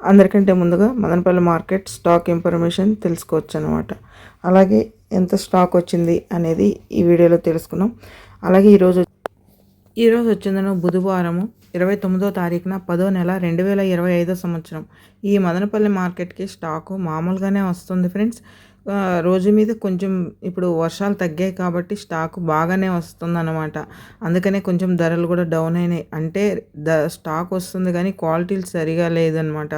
అందరికంటే ముందుగా Madanapalle market stock information తెలుసుకోవచ్చు అనమాట అలాగే ఎంత స్టాక్ వచ్చింది అనేది ఈ వీడియోలో తెలుసుకున్నాం. అలాగే ఈరోజు ఈరోజు వచ్చిందను బుధవారము ఇరవై తొమ్మిదో తారీఖున పదో నెల రెండు వేల ఇరవై ఐదో సంవత్సరం. ఈ మదనపల్లి మార్కెట్కి స్టాకు మామూలుగానే వస్తుంది ఫ్రెండ్స్. రోజు మీద కొంచెం ఇప్పుడు వర్షాలు తగ్గాయి కాబట్టి స్టాక్ బాగానే వస్తుంది అనమాట అందుకనే కొంచెం ధరలు కూడా డౌన్ అయినాయి. అంటే ద స్టాక్ వస్తుంది కానీ క్వాలిటీలు సరిగా లేదనమాట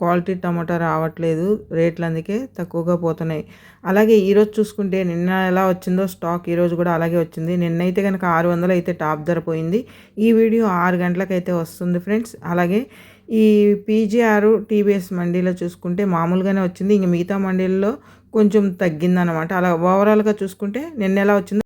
క్వాలిటీ టమాటా రావట్లేదు. రేట్లు అందుకే తక్కువగా పోతున్నాయి. అలాగే ఈరోజు చూసుకుంటే నిన్న ఎలా వచ్చిందో స్టాక్ ఈరోజు కూడా అలాగే వచ్చింది. నిన్నైతే కనుక ఆరు వందలు అయితే టాప్ ధర పోయింది. ఈ వీడియో ఆరు గంటలకైతే వస్తుంది ఫ్రెండ్స్. అలాగే ఈ పీజీఆర్ టీబీఎస్ మండీలో చూసుకుంటే మామూలుగానే వచ్చింది. ఇంక మిగతా మండీల్లో కొంచెం తగ్గిందనమాట అలా ఓవరాల్గా చూసుకుంటే నిన్న ఎలా వచ్చిందో